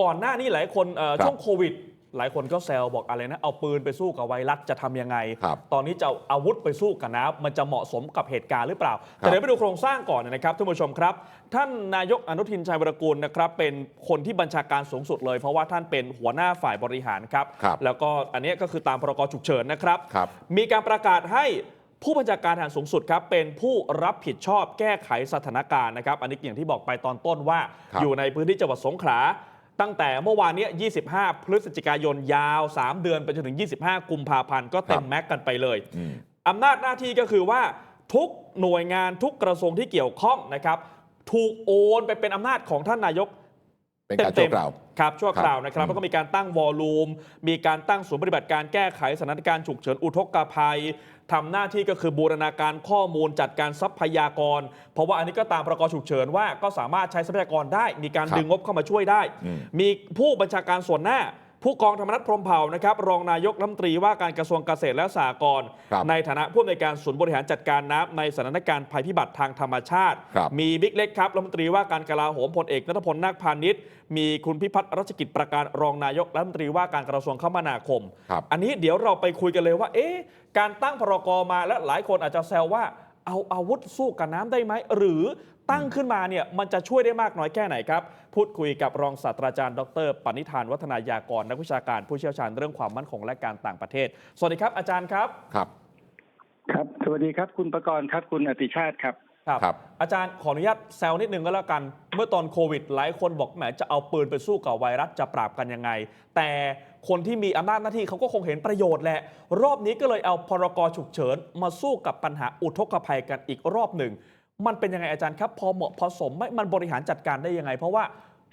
ก่อนหน้านี้หลายคนเอ่อครับช่วงโควิด หลายคนก็แซวบอกอะไรนะ เอาปืนไปสู้กับไวรัสจะทำยังไงครับตอนนี้จะเอาอาวุธไปสู้กับน้ำมันจะเหมาะสมกับเหตุการณ์หรือเปล่า แต่เดี๋ยวไปดูโครงสร้างก่อนนะครับท่านผู้ชมครับ ท่านนายกอนุทินชัยวรกูลนะครับเป็นคนที่บัญชาการสูงสุดเลย เพราะว่าท่านเป็นหัวหน้าฝ่ายบริหารครับครับแล้วก็อันนี้ก็คือตามพรกฉุกเฉินนะครับครับมีการประกาศให้ผู้บัญชาการทหารสูงสุดครับเป็นผู้รับผิดชอบแก้ไขสถานการณ์นะครับ อันนี้อย่างที่บอกไปตอนต้นว่าครับอยู่ในพื้นที่จังหวัดสงขลา ตั้งแต่เมื่อวานเนี้ย25 พฤศจิกายนยาว 3 เดือนไปจนถึง 25 กุมภาพันธ์ก็เต็มแม็กกันไปเลยอืมอำนาจหน้าที่ก็คือว่าทุกหน่วยงานทุกกระทรวงที่เกี่ยวข้องนะครับ ถูกโอนไปเป็นอำนาจของท่านนายก เป็นการชั่วคราวครับชั่วคราวนะครับอืมแล้วก็มีการตั้งวอลลุ่มมีการตั้งศูนย์ปฏิบัติการแก้ไขสถานการณ์ฉุกเฉินอุทกภัยทำหน้าที่ก็คือบูรณาการข้อมูลจัดการทรัพยากร เพราะว่าอันนี้ก็ตามประกอบฉุกเฉินว่าก็สามารถใช้ทรัพยากรได้ มีการครับดึงงบเข้ามาช่วยได้อืมมีผู้บัญชาการส่วนหน้า ผู้กองธรรมนัฐพรหมเผ่านะครับรองนายกรัฐมนตรีว่าการกระทรวงเกษตรและสหกรณ์ครับในฐานะผู้อำนวยการศูนย์บริหารจัดการน้ำในสถานการณ์ภัยพิบัติทางธรรมชาติครับมีบิ๊กเล็กครับรัฐมนตรีว่าการกลาโหมพลเอกนัทพลนาคพาณิชย์มีคุณพิพัฒน์รัชกิจประการรองนายกรัฐมนตรีว่าการกระทรวงคมนาคมครับอันนี้เดี๋ยวเราไปคุยกันเลยว่า เอ๊ะการตั้งพรกมาและหลายคนอาจจะแซวว่าเอาอาวุธสู้กับน้ำได้ไหมหรือ ตั้งขึ้นมาเนี่ยมันจะช่วยได้มากน้อยแค่ไหนครับ พูดคุยกับรองศาสตราจารย์ดรปณิธานวัฒนายากรนักวิชาการผู้เชี่ยวชาญเรื่องความมั่นคงและการต่างประเทศ สวัสดีครับอาจารย์ครับครับ ครับสวัสดีครับคุณประกรณ์ครับคุณอติชาติครับครับครับอาจารย์ขออนุญาตแซวนิดนึงก็แล้วกัน เมื่อตอนโควิด หลายคนบอกแหมจะเอาปืนไปสู้กับไวรัสจะปราบกันยังไง แต่คนที่มีอำนาจหน้าที่เขาก็คงเห็นประโยชน์แหละ รอบนี้ก็เลยเอาพรกฉุกเฉินมาสู้กับปัญหาอุทกภัยกันอีกรอบหนึ่ง มันเป็นยังไงอาจารย์ครับ พอเหมาะพอสมไหมมันบริหารจัดการได้ยังไง เพราะว่า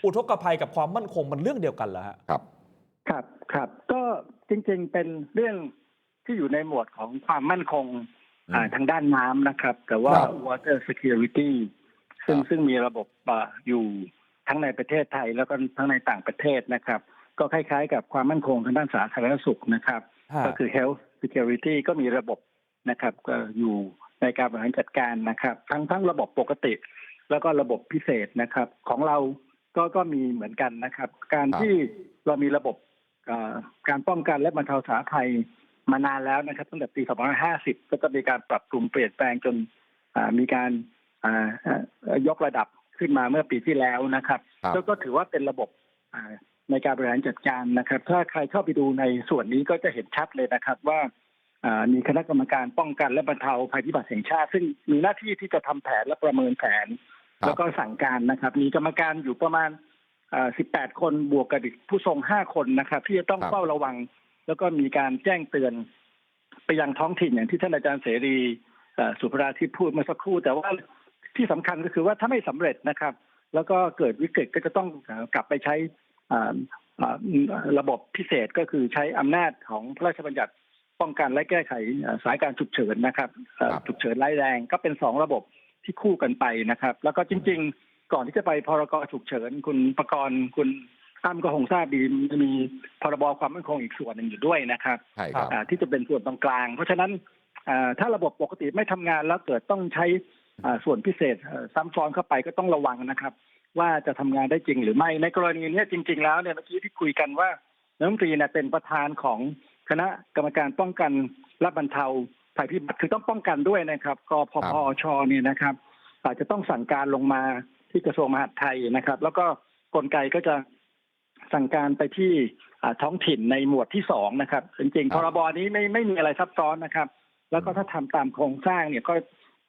อุทกภัยกับความมั่นคงมันเรื่องเดียวกันเหรอฮะครับ ครับครับ ก็จริงๆเป็นเรื่องที่อยู่ในหมวดของความมั่นคงอืมอ่าทางด้านน้ำนะครับ แต่ว่าครับ water security ซึ่งครับซึ่งมีระบบอ่าอยู่ทั้งในประเทศไทยแล้วก็ทั้งในต่างประเทศนะครับ ก็คล้ายๆ กับความมั่นคงทางด้านสาธารณสุขนะครับ ก็คือ health security ก็มีระบบนะครับ ก็อยู่ ในการบริหารจัดการนะครับ ทั้งทั้งระบบปกติ แล้วก็ระบบพิเศษนะครับ ของเราก็ก็มีเหมือนกันนะครับ การครับที่เรามีระบบเอ่อการป้องกันและบรรเทาสาธารณภัยมานานแล้วนะครับ ตั้งแต่ปี 2550 ก็จะมีการปรับปรุงเปลี่ยนแปลงจนอ่ามีการอ่าเอ่อยกระดับขึ้นมาเมื่อปีที่แล้วนะครับครับแล้วก็ถือว่าเป็นระบบอ่าในการบริหารจัดการนะครับ ถ้าใครเข้าไปดูในส่วนนี้ก็จะเห็นชัดเลยนะครับว่าอ่า มีคณะกรรมการป้องกันและบรรเทาภัยพิบัติแห่งชาติ ซึ่งมีหน้าที่ที่จะทำแผนและประเมินแผนครับแล้วก็สั่งการนะครับ มีกรรมการอยู่ประมาณอ่า18 คนบวกกับอีกผู้ทรง 5 คนนะครับ ที่จะต้องครับเฝ้าระวัง แล้วก็มีการแจ้งเตือน ไปยังท้องถิ่นอย่างที่ท่านอาจารย์เสรีเอ่อสุภราที่พูดเมื่อสักครู่ แต่ว่าที่สำคัญก็คือว่าถ้าไม่สำเร็จนะครับ แล้วก็เกิดวิกฤตก็จะต้องเอ่อกลับไปใช้อ่าอ่าระบบพิเศษก็คือใช้อำนาจของพระราชบัญญัติ ป้องกันและแก้ไขเอ่อสถายการณ์ฉุกเฉินนะครับเอ่อครับฉุกเฉินร้ายแรงก็เป็นสองระบบที่คู่กันไปนะครับ แล้วก็จริง ๆ ก่อนที่จะไปพรกฉุกเฉิน คุณประกรณ์คุณอ้ำก็คงทราบดีมันจะมีพรบความมั่นคงอีกส่วนหนึ่งอยู่ด้วยนะครับใช่ครับอ่าที่จะเป็นส่วนตรงกลาง เพราะฉะนั้นอ่าถ้าระบบปกติไม่ทำงานแล้วเกิดต้องใช้อ่าส่วนพิเศษเอ่อซ้ำซ้อนเข้าไปก็ต้องระวังนะครับ ว่าจะทำงานได้จริงหรือไม่ในกรณีเนี้ยจริง ๆ แล้วเนี่ยเมื่อกี้ที่คุยกันว่ารัฐมนตรีเนี่ยเป็นประธานของ คณะกรรมการป้องกันและบรรเทาภัยพิบัติคือต้องป้องกันด้วยนะครับกพพอชเนี่ยนะครับ อาจจะต้องสั่งการลงมาที่กระทรวงมหาดไทยนะครับ แล้วก็กลไกก็จะสั่งการไปที่อ่าท้องถิ่นในหมวดที่สองนะครับจริงๆคพรับรบนี้ไม่ไม่มีอะไรซับซ้อนนะครับ แล้วก็ถ้าทำตามโครงสร้างเนี่ยก็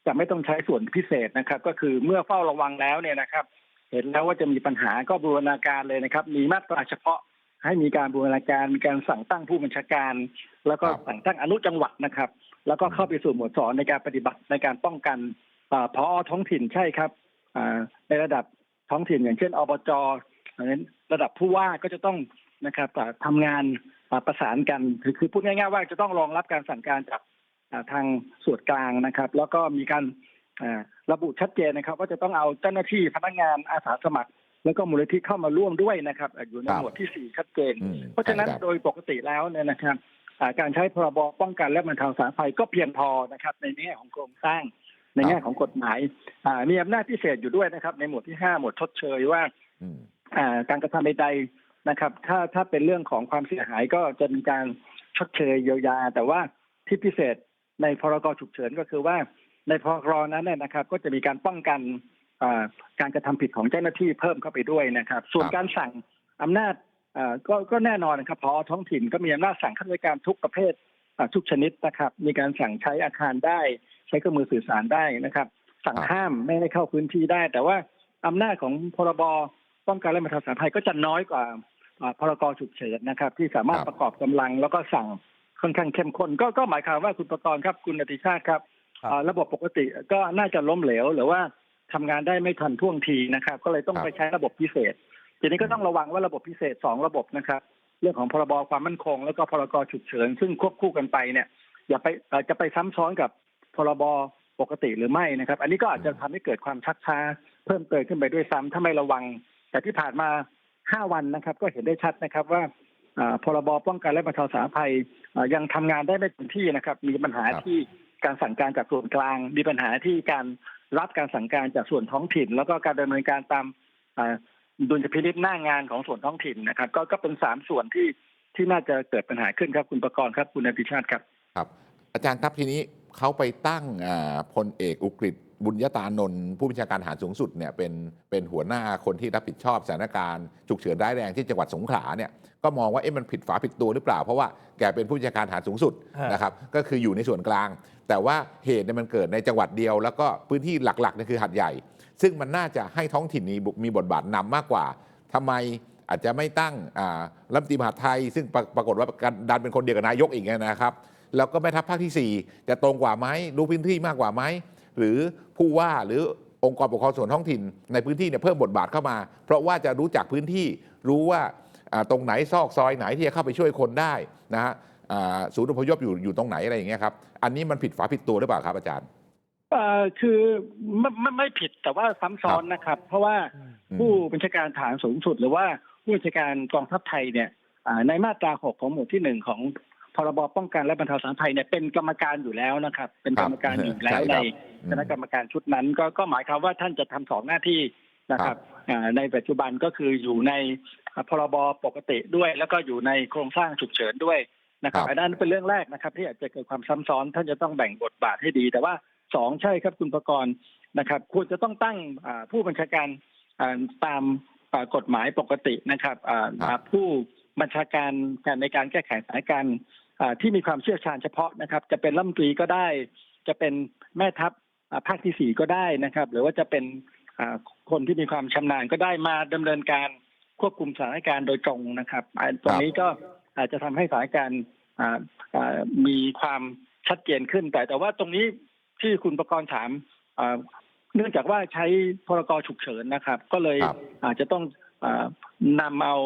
จะไม่ต้องใช้ส่วนพิเศษนะครับ ก็คือเมื่อเฝ้าระวังแล้วเนี่ยนะครับ เห็นแล้วว่าจะมีปัญหาก็บูรณาการเลยนะครับ มีมาตราเฉพาะ ให้มีการบูรณาการมีการสั่งตั้งผู้บัญชาการ แล้วก็ครับสั่งตั้งอนุจังหวัดนะครับ แล้วก็เข้าไปสู่หมวดสอนในการปฏิบัติในการป้องกันอาพอท้องถิ่นใช่ครับอ่าในระดับท้องถิ่นอย่างเช่นอบจอย่างนั้นระดับผู้ว่าก็จะต้องนะครับอ่าทำงานอ่าประสานกันคือคือพูดง่ายๆว่าจะต้องรองรับการสั่งการจากอ่าทางส่วนกลางนะครับ แล้วก็มีการอ่าระบุชัดเจนนะครับ ว่าจะต้องเอาเจ้าหน้าที่พนักงานอาสาสมัคร แล้วก็มูลนิธิเข้ามาร่วมด้วยนะครับอ่าอยู่ในครับหมวดที่สี่ชัดเจนอืมเพราะฉะนั้นใช่ครับโดยปกติแล้วเนี่ยนะครับอ่าการใช้พรบป้องกันและบรรเทาสาธารณภัยก็เพียงพอนะครับ ในแง่ของโครงสร้างในแง่ของกฎหมายอ่ามีอำนาจพิเศษอยู่ด้วยนะครับ ในหมวดที่ห้าหมวดชดเชยว่าอืมอ่าการกระทำใดๆนะครับ ถ้าถ้าเป็นเรื่องของความเสียหายก็จะมีการชดเชยเยียวยา แต่ว่าที่พิเศษในพรกฉุกเฉินก็คือว่าในพรกนั้นเนี่ยนะครับ ก็จะมีการป้องกันอ่า การกระทำผิดของเจ้าหน้าที่เพิ่มเข้าไปด้วยนะครับ ส่วนครับการสั่งอำนาจอ่าก็ก็แน่นอนนะครับพอท้องถิ่นก็มีอำนาจสั่งข้าราชการทุกประเภทอ่าทุกชนิดนะครับ มีการสั่งใช้อาคารได้ ใช้เครื่องมือสื่อสารได้นะครับ สั่งครับห้ามไม่ให้เข้าพื้นที่ได้ แต่ว่าอำนาจของพรบป้องกันและบรรเทาสาธารณภัยก็จะน้อยกว่าอ่าพรกฉุกเฉินนะครับ ที่สามารถครับประกอบกำลังแล้วก็สั่งค่อนข้างเข้มข้นก็ก็หมายความว่าคุณประกรณ์ครับคุณอติชาติครับครับอ่าระบบปกติก็น่าจะล้มเหลวหรือว่า ทำงานได้ไม่ทันท่วงทีนะครับ ก็เลยต้องครับไปใช้ระบบพิเศษ ทีนี้ก็ต้องระวังว่าระบบพิเศษสองระบบนะครับ เรื่องของพรบความมั่นคง แล้วก็พรกฉุกเฉิน ซึ่งควบคู่กันไปเนี่ย อย่าไปเอ่อจะไปซ้ำซ้อนกับพรบปกติหรือไม่นะครับ อันนี้ก็อาจจะทำให้เกิดความชักช้า เพิ่มเติมขึ้นไปด้วยซ้ำถ้าไม่ระวัง แต่ที่ผ่านมาห้าวันนะครับ ก็เห็นได้ชัดนะครับว่าอ่าพรบป้องกันและบรรเทาสาธารณภัยอ่ายังทำงานได้ไม่เต็มที่นะครับ มีปัญหาครับที่การสั่งการจากส่วนกลาง มีปัญหาที่การ รับการสั่งการจากส่วนท้องถิ่น แล้วก็การดำเนินการตามดุลยพินิจหน้างานของส่วนท้องถิ่นนะครับ ก็ก็เป็นสามส่วนที่ที่น่าจะเกิดปัญหาขึ้นครับคุณประกรณ์ครับคุณอภิชาติครับครับ อาจารย์ครับทีนี้ เขาไปตั้งอ่าพลเอกอุกฤษบุญยตานนท์ผู้บัญชาการทหารสูงสุดเนี่ยเป็นเป็นหัวหน้าคนที่รับผิดชอบสถานการณ์ฉุกเฉินร้ายแรงที่จังหวัดสงขลาเนี่ยก็มองว่าเอ๊ะมันผิดฝาผิดตัวหรือเปล่า เพราะว่าแกเป็นผู้บัญชาการทหารสูงสุดฮะนะครับก็คืออยู่ในส่วนกลาง แต่ว่าเหตุเนี่ยมันเกิดในจังหวัดเดียว แล้วก็พื้นที่หลักๆเนี่ยคือหัดใหญ่ ซึ่งมันน่าจะให้ท้องถิ่นนี้มีบทบาทนำมากกว่าทำไมอาจจะไม่ตั้งอ่ารัฐมนตรีมหาดไทย ซึ่งปรปรากฏว่าดันเป็นคนเดียวกับนายกอีกนะครับ แล้วก็แม่ทัพภาคที่ 4 จะตรงกว่าไหมรู้พื้นที่มากกว่าไหมหรือผู้ว่าหรือองค์กรปกครองส่วนท้องถิ่น ในพื้นที่เนี่ยเพิ่มบทบาทเข้ามา เพราะว่าจะรู้จักพื้นที่รู้ว่าอ่าตรงไหนซอกซอยไหนที่จะเข้าไปช่วยคนได้นะฮะอ่าศูนย์อพยพอยู่อยู่ตรงไหนอะไรอย่างเงี้ยครับอันนี้มันผิดฝาผิดตัวหรือเปล่าครับอาจารย์เอ่อคือไม่ไม่ไม่ผิดแต่ว่าซ้ำซ้อนนะครับ เพราะว่าอืมผู้บัญชาการฐานสูงสุด หรือว่าผู้บัญชาการกองทัพไทยเนี่ยอ่าในมาตราหกของหมวดที่หนึ่งของ พรบป้องกันและบรรเทาสาธารณภัยเนี่ยเป็นกรรมการอยู่แล้วนะครับ เป็นกรรมการอยู่แล้วใช่ในครับคณะกรรมการชุดนั้น ก็ก็หมายความว่าท่านจะทำสองหน้าที่นะครับอ่าในปัจจุบันก็คืออยู่ในพรบปกติด้วย แล้วก็อยู่ในโครงสร้างฉุกเฉินด้วยนะครับครับอันนั้นเป็นเรื่องแรกนะครับที่อาจจะเกิดความซ้ำซ้อนท่านจะต้องแบ่งบทบาทให้ดี แต่ว่าสองใช่ครับคุณประกรณ์นะครับควรจะต้องตั้งอ่าผู้บัญชาการอ่าตามอ่ากฎหมายปกตินะครับอ่าครับอ่าผู้บัญชาการการในการแก้ไขสถานการณ์อ่า ที่มีความเชี่ยวชาญเฉพาะนะครับ จะเป็นรัฐมนตรีก็ได้ จะเป็นแม่ทัพอ่าภาคที่สี่ก็ได้นะครับ หรือว่าจะเป็นอ่าคนที่มีความชำนาญก็ได้มาดำเนินการควบคุมสถานการณ์โดยตรงนะครับอ่าตรงนี้ก็อาจจะทำให้สถานการณ์อ่าอ่ามีความชัดเจนขึ้น แต่แต่ว่าตรงนี้ที่คุณประกรณ์ถามอ่าเนื่องจากว่าใช้พรกฉุกเฉินนะครับ ก็เลยครับอาจจะต้องอานำเอา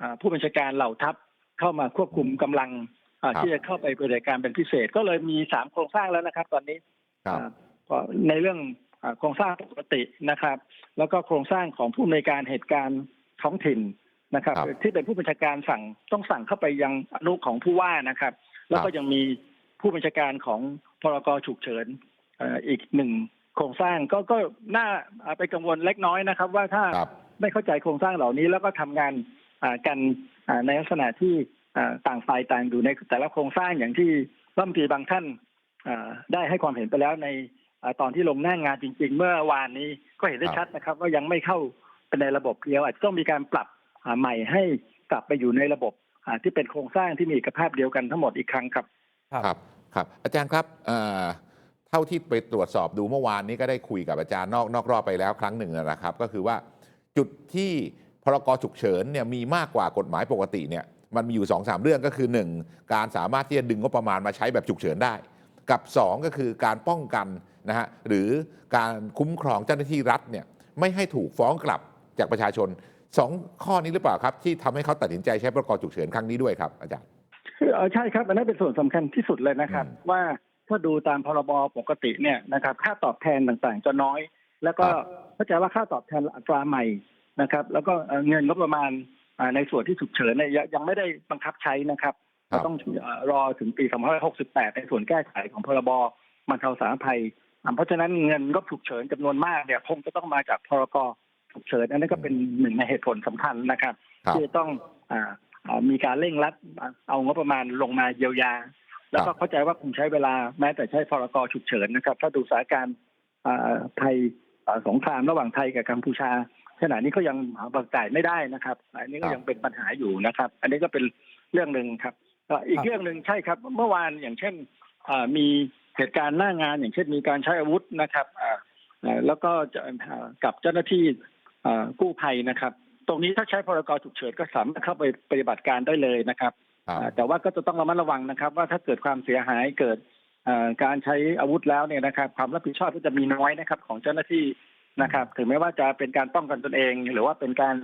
อ่าผู้บัญชาการเหล่าทัพเข้ามาควบคุมกำลังอ่าครับ ที่จะเข้าไปปฏิบัติการเป็นพิเศษ ก็เลยมีสามโครงสร้างแล้วนะครับ ตอนนี้ครับอ่าก็ในเรื่องอาโครงสร้างปกตินะครับ แล้วก็โครงสร้างของผู้ในวยการเหตุการณ์ท้องถิ่นนะครับครับ ที่เป็นผู้บัญชาการสั่งต้องสั่งเข้าไปยังอนุของผู้ว่านะครับ แล้วก็ครับยังมีผู้บัญชาการของพรกฉุกเฉินเอ่ออีกหนึ่งโครงสร้างก็ก็น่าอ่าไปกังวลเล็กน้อยนะครับ ว่าถ้าครับไม่เข้าใจโครงสร้างเหล่านี้แล้วก็ทำงานอ่ากันอ่าในลักษณะที่อ่า ต่างฝ่ายต่างอยู่ในแต่ละโครงสร้างอย่างที่รัฐมนตรีบางท่านอ่าได้ให้ความเห็นไปแล้วในอ่าตอนที่ลงหน้างานจริง ๆ เมื่อวานนี้ก็เห็นได้ครับชัดนะครับ ว่ายังไม่เข้าไปในระบบเดียวอาจจะต้องมีการปรับอ่าใหม่ให้กลับไปอยู่ในระบบอ่าที่เป็นโครงสร้างที่มีเอกภาพเดียวกันทั้งหมดอีกครั้งครับ ครับครับอาจารย์ครับเอ่อเท่าที่ไปตรวจสอบดูเมื่อวานนี้ก็ได้คุยกับอาจารย์นอกนอกรอบไปแล้วครั้งหนึ่งนะครับ ก็คือว่าจุดที่พรกฉุกเฉินเนี่ยมีมากกว่ากฎหมายปกติเนี่ย มันมีอยู่2อสเรื่องก็คือ 1 การสามารถที่จะดึงงบประมาณมาใช้แบบฉุกเฉินได้ กับ 2 ก็คือการป้องกันนะฮะหรือการคุ้มครองเจ้าหน้าที่รัฐเนี่ยไม่ให้ถูกฟ้องกลับจากประชาชนสองข้อนี้หรือเปล่าครับ ที่ทำให้เขาตัดสินใจใช้พรกฉุกเฉินครั้งนี้ด้วยครับอาจารย์คือเอ่อใช่ครับอันนั้นเป็นส่วนสำคัญที่สุดเลยนะครับอืมว่าถ้าดูตามพรบปกติเนี่ยนะครับค่าตอบแทนต่างๆ จะน้อย แล้วก็ครับเข้าใจว่าค่าตอบแทนอัตราใหม่นะครับ แล้วก็เอ่อเงินงบประมาณอ่า ในส่วนที่ฉุกเฉินเนี่ยยังยังไม่ได้บังคับใช้นะครับครัก็บต้องเอ่อรอถึงปี 2568 ในส่วนแก้ไขของพรบรรเทาสาธารณภัยอ่าเพราะฉะนั้นเงินงบฉุกเฉินจำนวนมากเนี่ยคงจะต้องมาจากพรกฉุกเฉินอันนั้นก็เป็นหนึ่งในเหตุผลสำคัญนะครับครับ ที่จะต้องอ่าอ่ามีการเร่งรัดเอางบประมาณลงมาเยียวยา แล้วก็เข้าใจว่าคงใช้เวลาแม้แต่ใช้พรกฉุกเฉินนะครับ ถ้าดูสถานการณ์อ่าไทยอ่าสงครามระหว่างไทยกับกัมพูชา ขณะนี้ก็ยังหาบังจ่ายไม่ได้นะครับ อันนี้ก็ยังเป็นปัญหาอยู่นะครับ อันนี้ก็เป็นเรื่องหนึ่งครับเอ่ออีกเรื่องหนึ่งใช่ครับ เมื่อวานอย่างเช่นอ่ามีเหตุการณ์หน้างาน อย่างเช่นมีการใช้อาวุธนะครับอ่าอ่าแล้วก็จะอ่ากับเจ้าหน้าที่อ่ากู้ภัยนะครับ ตรงนี้ถ้าใช้พรกฉุกเฉินก็สามารถเข้าไปปฏิบัติการได้เลยนะครับครับอ่าแต่ว่าก็จะต้องระมัดระวังนะครับ ว่าถ้าเกิดความเสียหายเกิดอ่าการใช้อาวุธแล้วเนี่ยนะครับ ความรับผิดชอบก็จะมีน้อยนะครับ ของเจ้าหน้าที่ นะครับถึงแม้ว่าจะเป็นการป้องกันตนเอง หรือว่าเป็นการ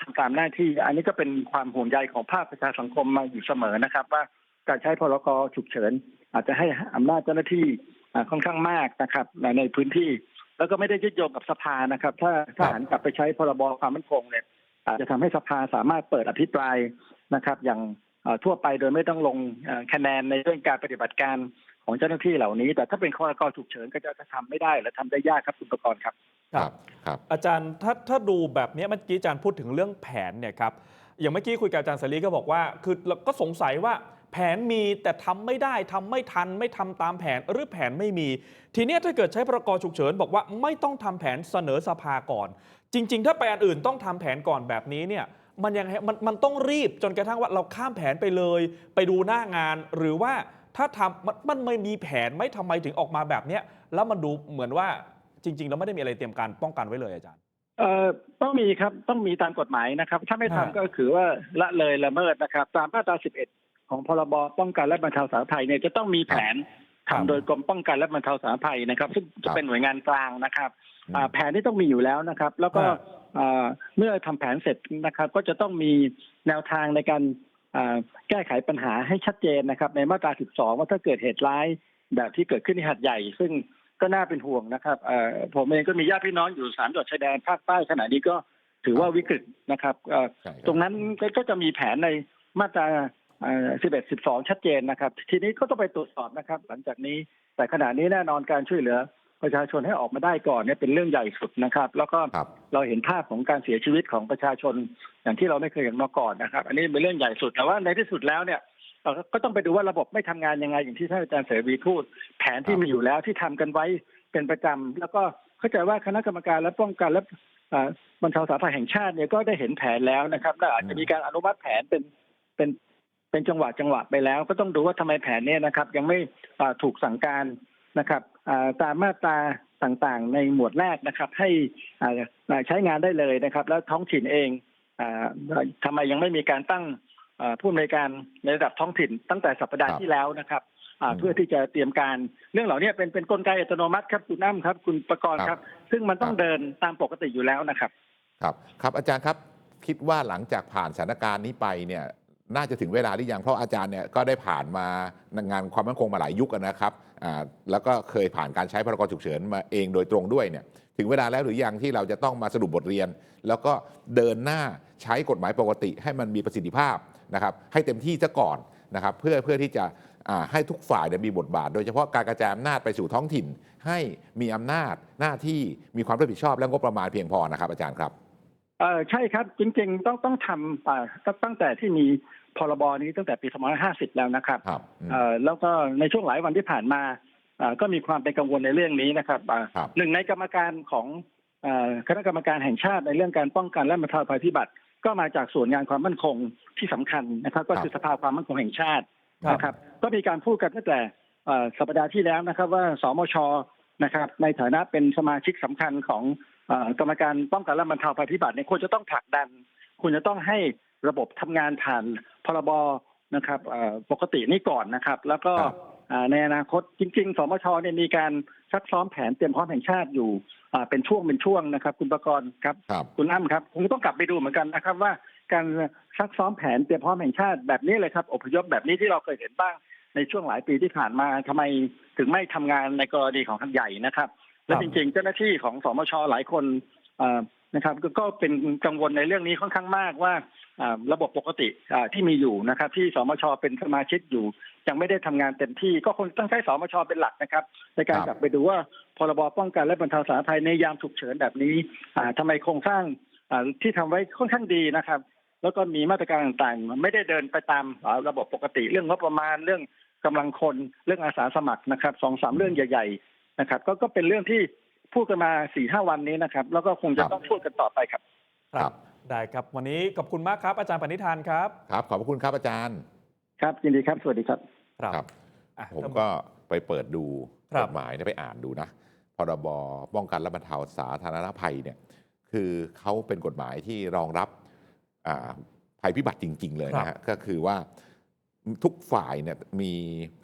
ทำตามหน้าที่ อันนี้ก็เป็นความห่วงใยของภาคประชาสังคมมาอยู่เสมอนะครับ ว่าการใช้พรกฉุกเฉิน อาจจะให้อำนาจเจ้าหน้าที่อ่าค่อนข้างมากนะครับในในพื้นที่ แล้วก็ไม่ได้ยึดโยงกับสภานะครับ ถ้าถ้าหันกลับไปใช้พรบความมั่นคงเนี่ยอาจจะทำให้สภาสามารถเปิดอภิปรายนะครับ อย่างเอ่อทั่วไปโดยไม่ต้องลงเอ่อคะแนนในเรื่องการปฏิบัติการ ของเจ้าหน้าที่เหล่านี้ แต่ถ้าเป็นข้อกฉุกเฉินก็จะทำไม่ได้และทำได้ยากครับคุณประกรณ์ครับครับครับ อาจารย์ถ้าถ้าดูแบบนี้เมื่อกี้อาจารย์พูดถึงเรื่องแผนเนี่ยครับอย่างเมื่อกี้คุยกับอาจารย์สรีก็บอกว่า คือเราก็สงสัยว่าแผนมีแต่ทำไม่ได้ทำไม่ทัน ไม่ทำตามแผนหรือแผนไม่มี ทีเนี้ยถ้าเกิดใช้พรกฉุกเฉิน บอกว่าไม่ต้องทำแผนเสนอสภาก่อน จริง ๆ ถ้าไปอันอื่นต้องทำแผนก่อนแบบนี้เนี่ยมันยังไงมันมันต้องรีบจนกระทั่งว่าเราข้ามแผนไปเลย ไปดูหน้างานหรือว่า ถ้าทำมันมันไม่มีแผนไม่ทำไมถึงออกมาแบบเนี้ยแล้วมันดูเหมือนว่าจริง ๆ แล้วไม่ได้มีอะไรเตรียมการป้องกันไว้เลยอาจารย์ เอ่อต้องมีครับต้องมีตามกฎหมายนะครับ ถ้าไม่ทำฮะ ก็คือว่าละเลยละเมิดนะครับ ตามมาตรา 11 ของพรบป้องกันและบรรเทาสาธารณภัยเนี่ยจะต้องมีแผนครับทำโดยกรมป้องกันและบรรเทาสาธารณภัยนะครับ ซึ่งครัจะบเป็นหน่วยงานกลางนะครับอืมอ่าแผนที่ต้องมีอยู่แล้วนะครับ แล้วก็ฮะ อ่าเมื่อทำแผนเสร็จนะครับ ก็จะต้องมีแนวทางในการอ่า แก้ไขปัญหาให้ชัดเจนนะครับ ในมาตรา 12 ว่าถ้าเกิดเหตุร้ายแบบที่เกิดขึ้นที่หัดใหญ่ ซึ่งก็น่าเป็นห่วงนะครับเอ่อผมเองก็มีญาติพี่น้องอยู่สามจังหวัดชายแดนภาคใต้ขณะนี้ก็ถือว่าวิกฤตนะครับเอ่อใช่ครับตรงนั้นก็ก็จะมีแผนในมาตราเอ่อ11 12 ชัดเจนนะครับ ทีนี้ก็ต้องไปตรวจสอบนะครับ หลังจากนี้แต่ขณะนี้แน่นอนการช่วยเหลือ ประชาชนให้ออกมาได้ก่อนเนี่ยเป็นเรื่องใหญ่สุดนะครับ แล้วก็ครับเราเห็นภาพของการเสียชีวิตของประชาชนอย่างที่เราไม่เคยเห็นมาก่อนนะครับ อันนี้เป็นเรื่องใหญ่สุดแต่ว่าในที่สุดแล้วเนี่ยเราก็ต้องไปดูว่าระบบไม่ทำงานยังไงอย่างที่ท่านอาจารย์เสรีพูด แผนที่มีอยู่แล้วที่ทำกันไว้เป็นประจำแล้วก็เข้าใจว่าคณะกรรมการและป้องกันและอ่าบรรเทาสาธารณภัยแห่งชาติเนี่ยก็ได้เห็นแผนแล้วนะครับและอาจจะมีการอนุมัติแผนเป็นเป็นเป็นจังหวะจังหวะไปแล้ว ก็ต้องดูว่าทำไมแผนเนี้นะครับ ยังไม่อ่าถูกสั่งการ นะครับอ่าตามมาตราต่างๆ ในหมวดแรกนะครับ ให้อ่าอ่าใช้งานได้เลยนะครับ แล้วท้องถิ่นเองอ่าทำไมยังไม่มีการตั้งอ่าผู้อำนวยการในระดับท้องถิ่นตั้งแต่สัปดาห์ครับที่แล้วนะครับอ่าอืมเพื่อที่จะเตรียมการเรื่องเหล่านี้เป็นเป็นกลไกอัตโนมัติครับคุณน้ำครับ คุณประกรณ์คครัรับบซึ่งมันต้องครับเดินตามปกติอยู่แล้วนะครับ ครับ ครับอาจารย์ครับคิดว่าหลังจากผ่านสถานการณ์นี้ไปเนี่ย น่าจะถึงเวลาหรือยังเพราะอาจารย์เนี่ยก็ได้ผ่านมางานความมั่นคงมาหลายยุคนะครับแล้วก็เคยผ่านการใช้พรกฉุกเฉินมาเองโดยตรงด้วยเนี่ยถึงเวลาแล้วหรือยังที่เราจะต้องมาสรุปบทเรียน แล้วก็เดินหน้าใช้กฎหมายปกติให้มันมีประสิทธิภาพนะครับให้เต็มที่ซะก่อนนะครับเพื่อเพื่อที่จะให้ทุกฝ่ายมีบทบาท โดยเฉพาะการกระจายอำนาจไปสู่ท้องถิ่น ให้มีอำนาจหน้าที่มีความรับผิดชอบและงบประมาณเพียงพอนะครับ อาจารย์ครับเออใช่ครับจริงๆต้องต้องทำตั้งแต่ที่มี พรบนี้ตั้งแต่ปี2550 แล้วนะครับครับอืม เอ่อแล้วก็ในช่วงหลายวันที่ผ่านมาอ่าก็มีความเป็นกังวลในเรื่องนี้นะครับอ่าครับ หนึ่งในกรรมการของอ่าคณะกรรมการแห่งชาติในเรื่องการป้องกันและบรรเทาภัยพิบัติ ก็มาจากส่วนงานความมั่นคงที่สำคัญนะครับ ก็คือสภาความมั่นคงแห่งชาติ ครับ นะครับก็มีการพูดกันตั้งแต่เอ่อสัปดาห์ที่แล้วนะครับว่าสมชนะครับในฐานะเป็นสมาชิกสำคัญของเอ่อกรรมการป้องกันและบรรเทาภัยพิบัติเนี่ยควรจะต้องผลักดันคุณจะต้องให้ ระบบทำงานผ่านพรบนะครับเอ่อปกตินี่ก่อนนะครับ แล้วก็ครับอ่าในอนาคตจริง ๆ สมชเนี่ยมีการซักซ้อมแผนเตรียมพร้อมแห่งชาติอยู่อ่าเป็นช่วงเป็นช่วงนะครับ คุณประกรณ์ครับครับคุณอ้ำครับคงต้องกลับไปดูเหมือนกันนะครับ ว่าการซักซ้อมแผนเตรียมพร้อมแห่งชาติแบบนี้เลยครับอพยพแบบนี้ที่เราเคยเห็นบ้างในช่วงหลายปีที่ผ่านมาทำไมถึงไม่ทำงานในกรณีของทันใหญ่นะครับ และครับจริง ๆ เจ้าหน้าที่ของสมชหลายคนอ่านะครับก็ก็เป็นกังวลในเรื่องนี้ค่อนข้างมากว่าอ่า ระบบปกติอ่าที่มีอยู่นะครับ ที่สมชเป็นสมาชิกอยู่ ยังไม่ได้ทำงานเต็มที่ก็คงต้องใช้สมชเป็นหลักนะครับ ในการครับกลับไปดูว่าพรบป้องกันและบรรเทาสาธารณภัยในยามฉุกเฉินแบบนี้อ่าทำไมโครงสร้างอ่าที่ทำไว้ค่อนข้างดีนะครับ แล้วก็มีมาตรการต่างๆ ไม่ได้เดินไปตามอ่าระบบปกติ เรื่องงบประมาณเรื่องกำลังคนเรื่องอาสาสมัครนะครับสองสามเรื่องใหญ่ ๆนะครับก็ก็เป็นเรื่องที่พูดกันมาสี่ห้าวันนี้นะครับ แล้วก็คงจะต้องพูดกันต่อไปครับ ครับ ได้ครับ วันนี้ขอบคุณมากครับ อาจารย์ปณิธานครับ ครับ ขอบพระคุณครับอาจารย์ ครับยินดีครับ สวัสดีครับ ครับอะผมท่านก็ไปเปิดดูครักบฎหมายเนี่ยไปอ่านดูนะ พรบ ป้องกันและบรรเทาสาธารณภัยเนี่ย คือเขาเป็นกฎหมายที่รองรับอ่าภัยพิบัติจริง ๆ เลยนะฮะ ก็คือว่าทุกฝ่ายเนี่ยมี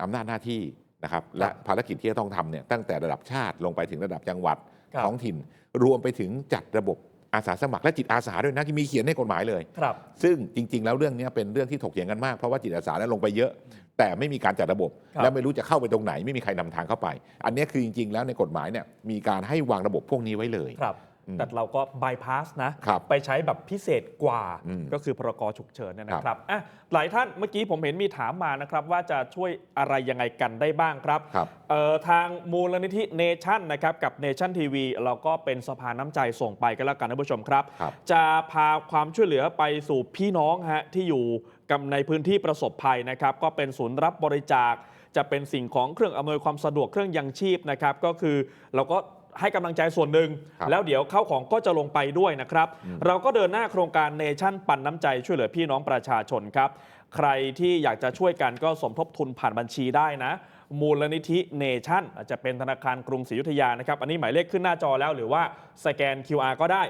อำนาจหน้าที่นะครับ และภารกิจที่จะต้องทำเนี่ยตั้งแต่ระดับชาติลงไปถึงระดับจังหวัดครับท้องถิ่น รวมไปถึงจัดระบบ อาสาสมัครและจิตอาสาด้วยนะที่มีเขียนในกฎหมายเลย ครับ ซึ่งจริง ๆ แล้วเรื่องเนี้ยเป็นเรื่องที่ถกเถียงกันมากเพราะว่าจิตอาสานั้นลงไปเยอะ แต่ไม่มีการจัดระบบ ครับ และไม่รู้จะเข้าไปตรงไหน ไม่มีใครนำทางเข้าไป อันเนี้ยคือจริง ๆ แล้วในกฎหมายเนี่ยมีการให้วางระบบพวกนี้ไว้เลย ครับอืม แต่เราก็บายพาสนะครับไปใช้แบบพิเศษกว่าอืมก็คือพรกฉุกเฉินเนยนะคครัรับบอะหลายท่านเมื่อกี้ผมเห็นมีถามมานะครับ ว่าจะช่วยอะไรยังไงกันได้บ้างครับครับเอ่อทางมูลนิธิเนชั่นนะครับกับเนชั่นทีวีเราก็เป็นสะพานน้ำใจส่งไปกันแล้วกันท่านผู้ชมครับครับจะพาความช่วยเหลือไปสู่พี่น้องฮะที่อยู่กับในพื้นที่ประสบภัยนะครับ ก็เป็นศูนย์รับบริจาค จะเป็นสิ่งของเครื่องอำนวยความสะดวกเครื่องยังชีพนะครับ ก็คือเราก็ ให้กำลังใจส่วนหนึ่ง ครับแล้วเดี๋ยวเข้าของก็จะลงไปด้วยนะครับ อืม เราก็เดินหน้าโครงการเนชั่นปันน้ำใจช่วยเหลือพี่น้องประชาชนครับ ใครที่อยากจะช่วยกันก็สมทบทุนผ่านบัญชีได้นะ มูลนิธิเนชั่นอาจจะเป็นธนาคารกรุงศรีอยุธยานะครับ อันนี้หมายเลขขึ้นหน้าจอแล้วหรือว่าสแกน QR ก็ได้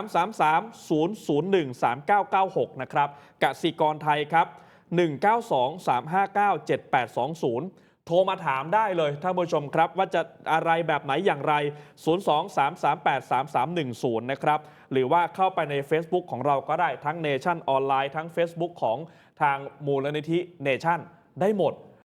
333 001 3996 นะครับกสิกรไทยครับ 192 359 7820โทรมาถามได้เลยท่านผู้ชมครับ ว่าจะอะไรแบบไหนอย่างไร 023383310 นะครับ หรือว่าเข้าไปใน Facebook ของเราก็ได้ทั้งเนชั่นออนไลน์ทั้ง Facebook ของทางมูลนิธิเนชั่นได้หมด